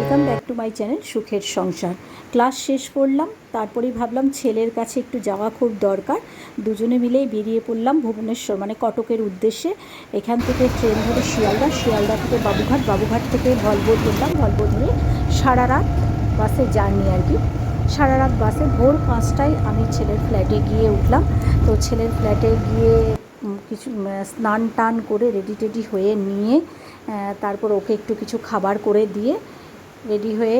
মাই channel সুখের সংসার। Class শেষ করলাম, তারপরেই ভাবলাম ছেলের কাছে একটু যাওয়া খুব দরকার। দুজনে মিলেই বেরিয়ে পড়লাম ভুবনেশ্বর মানে কটকের উদ্দেশ্যে। এখান থেকে ট্রেন ধরে শিয়ালদা শিয়ালদা থেকে বাবুঘাট বাবুঘাট থেকে ভলভো ধরলাম। ভলভো ধরে সারা রাত বাসে জার্নি আর কি। সারা রাত বাসে ভোর পাঁচটায় আমি ছেলের ফ্ল্যাটে গিয়ে উঠলাম। তো ছেলের ফ্ল্যাটে গিয়ে কিছু স্নান টান করে রেডি টেডি হয়ে নিয়ে তারপর ওকে একটু কিছু খাবার করে দিয়ে রেডি হয়ে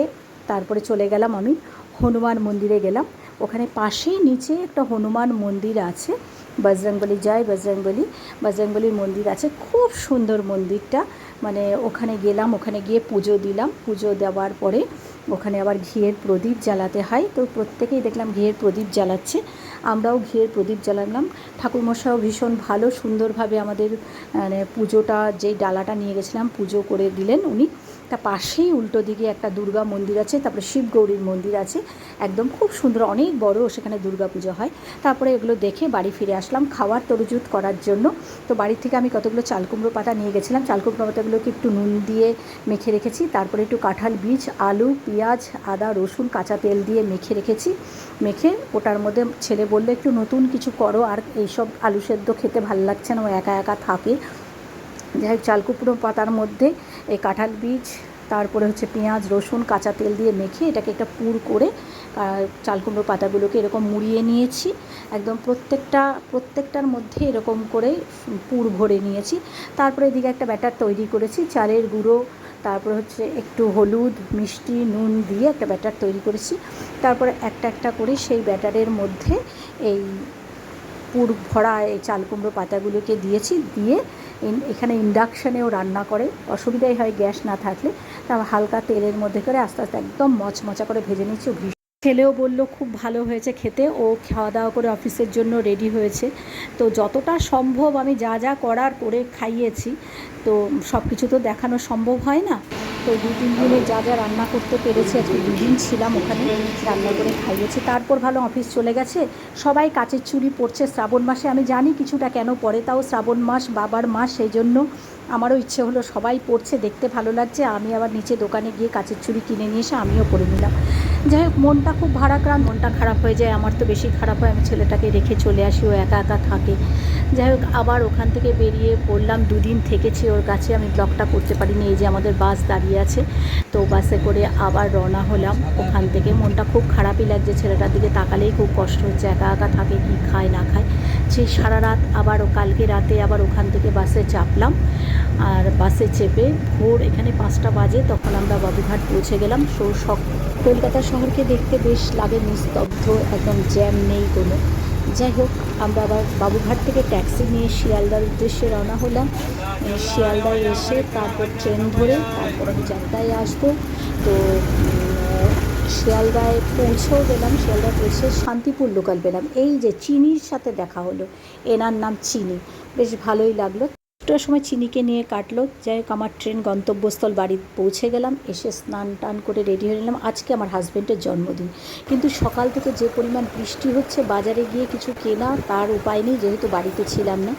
তারপরে চলে গেলাম আমি হনুমান মন্দিরে গেলাম। ওখানে পাশেই নিচে একটা হনুমান মন্দির আছে, বজরংবলী, জয় বজরংবলী। বজরংবলীর মন্দির আছে, খুব সুন্দর মন্দিরটা। মানে ওখানে গেলাম, ওখানে গিয়ে পুজো দিলাম। পুজো দেওয়ার পরে ওখানে আবার ঘিয়ের প্রদীপ জ্বালাতে হয়। তো প্রত্যেকেই দেখলাম ঘিয়ের প্রদীপ জ্বালাচ্ছে। আমরাও ঘিয়ের প্রদীপ জ্বালালাম। ঠাকুরমশাইও ভীষণ ভালো, সুন্দরভাবে আমাদের মানে পুজোটা, যেই ডালাটা নিয়ে গেছিলাম, পুজো করে দিলেন উনি। তা পাশেই উল্টো দিকে একটা দুর্গা মন্দির আছে, তারপরে শিব গৌরীর মন্দির আছে, একদম খুব সুন্দর, অনেক বড় সেখানে দুর্গা পুজো হয়। তারপরে এগুলো দেখে বাড়ি ফিরে আসলাম খাওয়ার তরুজুত করার জন্য। তো বাড়ি থেকে আমি কতগুলো চালকুমড়ো পাতা নিয়ে গেছিলাম চালকুমড়ো পাতাগুলোকে একটু নুন দিয়ে মেখে রেখেছি, তারপরে একটু কাঁঠাল বীজ, আলু, পেঁয়াজ, আদা, রসুন, কাঁচা তেল দিয়ে মেখে রেখেছি। মেখে ওটার মধ্যে ছেলে বলল, একটু নতুন কিছু করো, আর এইসব আলু সেদ্ধ খেতে ভালো লাগছে না, ও একা একা থাকে। যাই হোক চালকুমড়ো পাতার মধ্যে এই কাঁঠাল বীজ, তারপরে হচ্ছে পেঁয়াজ, রসুন, কাঁচা তেল দিয়ে মেখে এটাকে একটা পুর করে চালকুমড়ো পাতাগুলোকে এরকম মুড়িয়ে নিয়েছি। একদম প্রত্যেকটা, প্রত্যেকটার মধ্যে এরকম করে পুর ভরে নিয়েছি। তারপরে এদিকে একটা ব্যাটার তৈরি করেছি, চালের গুঁড়ো, তারপরে হচ্ছে একটু হলুদ, মিষ্টি, নুন দিয়ে একটা ব্যাটার তৈরি করেছি। তারপরে একটা একটা করে সেই ব্যাটারের মধ্যে এই পুর ভরা এই চাল কুমড়ো পাতাগুলোকে দিয়েছি, দিয়ে এখানে ইন্ডাকশানেও রান্না করে। অসুবিধাই হয় গ্যাস না থাকলে। তা হালকা তেলের মধ্যে করে আস্তে আস্তে একদম মচমচা করে ভেজে নিচ্ছি। ছেলেও বলল, খুব ভালো হয়েছে খেতে। ও খাওয়া দাওয়া করে অফিসের জন্য রেডি হয়েছে। তো যতটা সম্ভব আমি যা যা করার করে খাইয়েছি। তো সব কিছু তো দেখানো সম্ভব হয় না? তো দু, তিন দিনে যা যা রান্না করতে পেরেছি, আজকে দুদিন ছিলাম ওখানে রান্না করে খাইয়েছি। তারপর ভালো অফিস চলে গেছে। সবাই কাচের চুড়ি পড়ছে শ্রাবণ মাসে। আমি জানি কিছুটা কেন পরে তাও শ্রাবণ মাস, বাবার মাস, সেই জন্য আমারও ইচ্ছে হলো সবাই পড়ছে, দেখতে ভালো লাগছে। আমি আবার নিচে দোকানে গিয়ে কাচের চুড়ি কিনে নিয়ে এসে আমিও পরে নিলাম। যাই হোক, মনটা খুব ভারাক্রান্ত, মনটা খারাপ হয়ে যায়, আমার তো বেশি খারাপ হয়, আমি ছেলেটাকে রেখে চলে আসি, ও একা একা থাকে। যাই হোক, আবার ওখান থেকে বেরিয়ে পড়লাম, দুদিন থেকেছি ওর কাছে, আমি ব্লগটা করতে পারিনি, এই যে আমাদের বাস দাঁড়িয়ে আছে। তো বাসে করে আবার রওনা হলাম, ওখান থেকে মনটা খুব খারাপই লাগছে, ছেলেটার দিকে তাকালেই খুব কষ্ট হচ্ছে, একা একা থাকে, কি খায়, না খায়। সেই সারা রাত আবার, ও কালকে রাতে আবার ওখান থেকে বাসে চাপলাম, আর বাসে চেপে ভোর এখানে পাঁচটা বাজে, তখন আমরা বাবুঘাট পৌঁছে গেলাম সৌ কলকাতা শহরকে দেখতে বেশ লাগে নিস্তব্ধ, একদম জ্যাম নেই কোনো। যাই হোক, আমরা আবার বাবুঘাট থেকে ট্যাক্সি নিয়ে শিয়ালদার উদ্দেশ্যে রওনা হলাম। শিয়ালদায় এসে তারপর ট্রেন ধরে তারপর আমি চারটায় আসব। তো শিয়ালদায় পৌঁছেও গেলাম, শিয়ালদায় পৌঁছে শান্তিপুর লোকাল পেলাম। এই যে চিনির সাথে দেখা হলো, এনার নাম চিনি। বেশ ভালোই লাগল। একটার সময় চিনিকে নিয়ে কাটলো, যাই হোক আমার ট্রেন গন্তব্যস্থল বাড়ি পৌঁছে গেলাম, এসে স্নান টান করে রেডি হয়ে নিলাম। আজকে আমার হাজব্যান্ডের জন্মদিন। কিন্তু সকাল থেকে যে পরিমাণ বৃষ্টি হচ্ছে, বাজারে গিয়ে কিছু কেনা তার উপায় নেই, যেহেতু বাড়িতে ছিলাম না।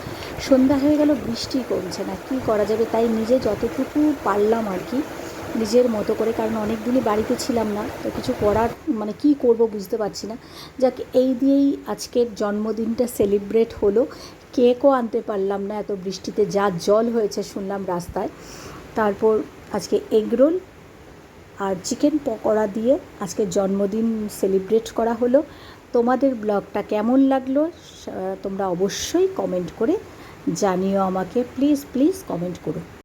সন্ধ্যা হয়ে গেল, বৃষ্টি কমছে না, কি করা যাবে? তাই নিজে যতটুকু পারলাম আর কি। নিজের মতো করে, কারণ অনেক দিনই বাড়িতে ছিলাম না, তো কিছু করার মানে কি করব বুঝতে পারছি না। যাক, এই দিয়েই আজকের জন্মদিনটা সেলিব্রেট হলো। কেকও আনতে পারলাম না, এত বৃষ্টিতে যা জল হয়েছে শুনলাম রাস্তায়। তারপর আজকে এগরোল আর চিকেন পকোড়া দিয়ে আজকে জন্মদিন সেলিব্রেট করা হলো। তোমাদের ব্লগটা কেমন লাগল তোমরা অবশ্যই কমেন্ট করে জানিও আমাকে। প্লিজ প্লিজ কমেন্ট করো।